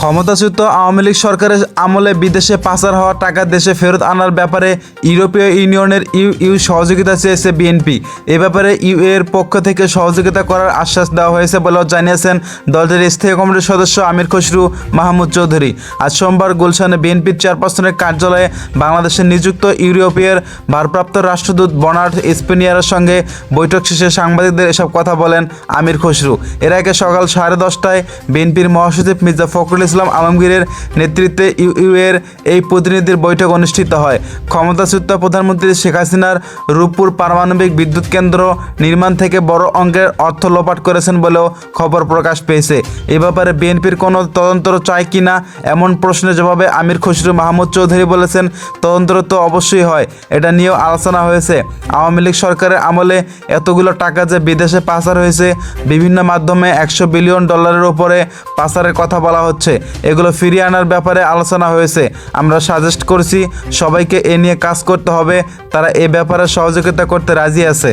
ক্ষমতাচ্যুত আওয়ামী লীগ সরকারের আমলে বিদেশে পাচার হওয়া টাকা দেশে ফেরত আনার ব্যাপারে ইউরোপীয় ইউনিয়নের ইউ ইউ সহযোগিতা চেয়েছে বিএনপি। এ ব্যাপারে ইউ এর পক্ষ থেকে সহযোগিতা করার আশ্বাস দেওয়া হয়েছে বলেও জানিয়েছেন দলটির স্থায়ী কমিটির সদস্য আমির খসরু মাহমুদ চৌধুরী। আজ সোমবার গুলশানে বিএনপির চেয়ারপারসনের কার্যালয়ে বাংলাদেশে নিযুক্ত ইউরোপীয় ভারপ্রাপ্ত রাষ্ট্রদূত বনার্ড স্পেনিয়ারের সঙ্গে বৈঠক শেষে সাংবাদিকদের এসব কথা বলেন আমির খসরু। এর আগে সকাল সাড়ে দশটায় বিএনপির মহাসচিব মির্জা ফখরুল ইসলাম আলমগীরের নেতৃত্বে ইউ এর এই প্রতিনিধির বৈঠক অনুষ্ঠিত হয়। ক্ষমতাচ্যুত প্রধানমন্ত্রী শেখ হাসিনার রূপপুর পারমাণবিক বিদ্যুৎ কেন্দ্র নির্মাণ থেকে বড় অঙ্কের অর্থ লোপাট করেছেন বলেও খবর প্রকাশ পেয়েছে। এ ব্যাপারে বিএনপির কোনো তদন্ত চায় কিনা এমন প্রশ্নের জবাবে আমির খসরু মাহমুদ চৌধুরী বলেছেন, তদন্ত তো অবশ্যই হয়, এটা নিয়েও আলোচনা হয়েছে। আওয়ামী লীগ সরকারের আমলে এতগুলো টাকা যে বিদেশে পাচার হয়েছে, বিভিন্ন মাধ্যমে একশো বিলিয়ন ডলারের উপরে পাচারের কথা বলা হচ্ছে। এগুলো ফিরিয়ে আনার ব্যাপারে আলোচনা হয়েছে। আমরা সাজেস্ট করছি সবাইকে এ নিয়ে কাজ করতে হবে। তারা এ ব্যাপারে সহযোগিতা করতে রাজি আছে।